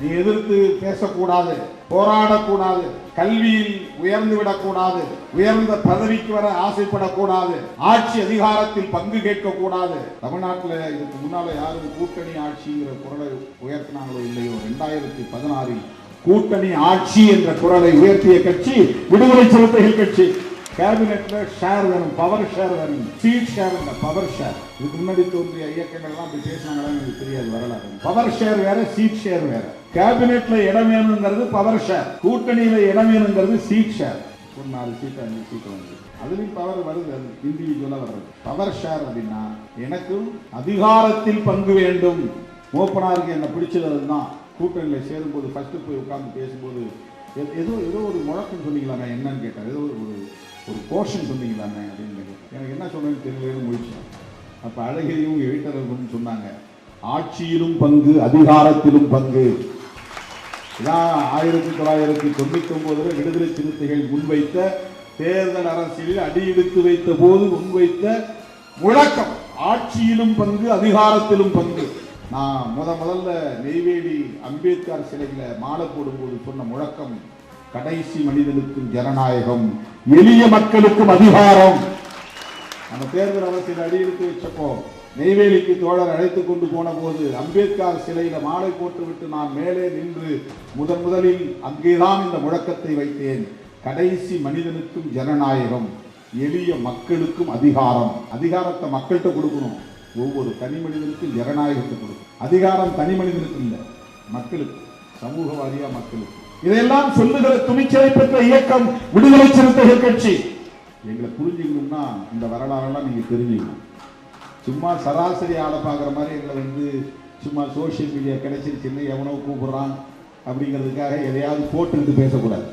நீ எதிர்த்து பேசக்கூடாது போராடக்கூடாது கல்வியில் உயர்ந்து விடக்கூடாது உயர்ந்த பதவிக்கு வர ஆசைப்படக்கூடாது ஆட்சி அதிகாரத்தில் பங்கு கேட்கக்கூடாது. தமிழ்நாட்டில் இதுக்கு முன்னால யாரும் கூட்டணி ஆட்சிங்கிற குரலை உயர்த்தினாங்களோ இல்லையோ? ரெண்டாயிரத்தி பதினாறில் கூட்டணி ஆட்சி என்ற குரலை உயர்த்திய கட்சி விடுதலை சிறுத்தைகள் கட்சி. கேபினெட்ல ஷேர் வேணும் பவர் ஷேர் வேணும் சீட் ஷேர் இல்ல பவர் ஷேர் இதுக்கு முன்னாடி தோன்றிய இயக்கங்கள்லாம் அப்படி பேசினாங்களா எனக்கு தெரியாது வரலாறு. பவர் ஷேர் வேற சீட் ஷேர் வேற. கேபினெட்ல இடம் வேணுங்கிறது பவர் ஷேர் கூட்டணியில இடம் வேணுங்கிறது சீட் ஷேர் ஒரு நாலு சீட் அஞ்சு சீட் வந்து அதுலயும் பவர் வருது அது இண்டிவிஜுவலா வர்றது. பவர் ஷேர் அப்படின்னா எனக்கும் அதிகாரத்தில் பங்கு வேண்டும். ஓப்பனாருக்கு என்ன பிடிச்சது அதுதான் கூட்டணியில் சேரும்போது ஃபர்ஸ்ட் போய் உட்காந்து பேசும்போது எதோ ஏதோ ஏதோ ஒரு முழக்கம் சொன்னீங்களாண்ணே என்னன்னு கேட்டேன் ஏதோ ஒரு ஒரு போர்ஷன் சொன்னீங்களாண்ணே அப்படின்னு எனக்கு என்ன சொன்னேன்னு தெரியலன்னு முடிச்சேன் அப்போ அழகிரியும் எழுத்தரவும் சொன்னாங்க ஆட்சியிலும் பங்கு அதிகாரத்திலும் பங்கு. இதான் ஆயிரத்தி தொள்ளாயிரத்தி தொண்ணூத்தி ஒன்பதுல விடுதலை சிறுத்தைகள் முன்வைத்த தேர்தல் அரசியலில் அடியெடுத்து வைத்த போது முன்வைத்த முழக்கம். ஆட்சியிலும் பங்கு அதிகாரத்திலும் பங்கு. நான் முத முதல்ல நெய்வேலி அம்பேத்கர் சிலையில் மாலை போடும்போது சொன்ன முழக்கம் கடைசி மனிதனுக்கும் ஜனநாயகம் எளிய மக்களுக்கும் அதிகாரம். நம்ம தேர்தல் அரசியல் அடியெடுத்து வச்சப்போ நெய்வேலிக்கு தோழர் அழைத்து கொண்டு போன போது அம்பேத்கர் சிலையில மாலை போட்டுவிட்டு நான் மேலே நின்று முதன் முதலில் அங்கேதான் இந்த முழக்கத்தை வைத்தேன். கடைசி மனிதனுக்கும் ஜனநாயகம் எளிய மக்களுக்கும் அதிகாரம். அதிகாரத்தை மக்கள்கிட்ட கொடுக்கணும். ஒவ்வொரு தனி மனிதனுக்கும் ஜனநாயகத்தை கொடுக்கணும். அதிகாரம் தனி மனிதனுக்கு இல்லை மக்களுக்கு சமூக வாரியா மக்களுக்கு. இதையெல்லாம் சொல்லுகிற துணிச்சலை பெற்ற இயக்கம் விடுதலை சிறுத்தைகள் கட்சி. எங்களை புரிஞ்சுக்கணும்னா இந்த வரலாறெல்லாம் நீங்க தெரிஞ்சுக்கணும். சும்மா சராசரி ஆளை பார்க்குற மாதிரி எங்களை வந்து சும்மா சோஷியல் மீடியா கிடைச்சிருச்சுன்னு எவனோ கூப்பிடுறான் அப்படிங்கிறதுக்காக எதையாவது போட்டுக்கிட்டு பேசக்கூடாது.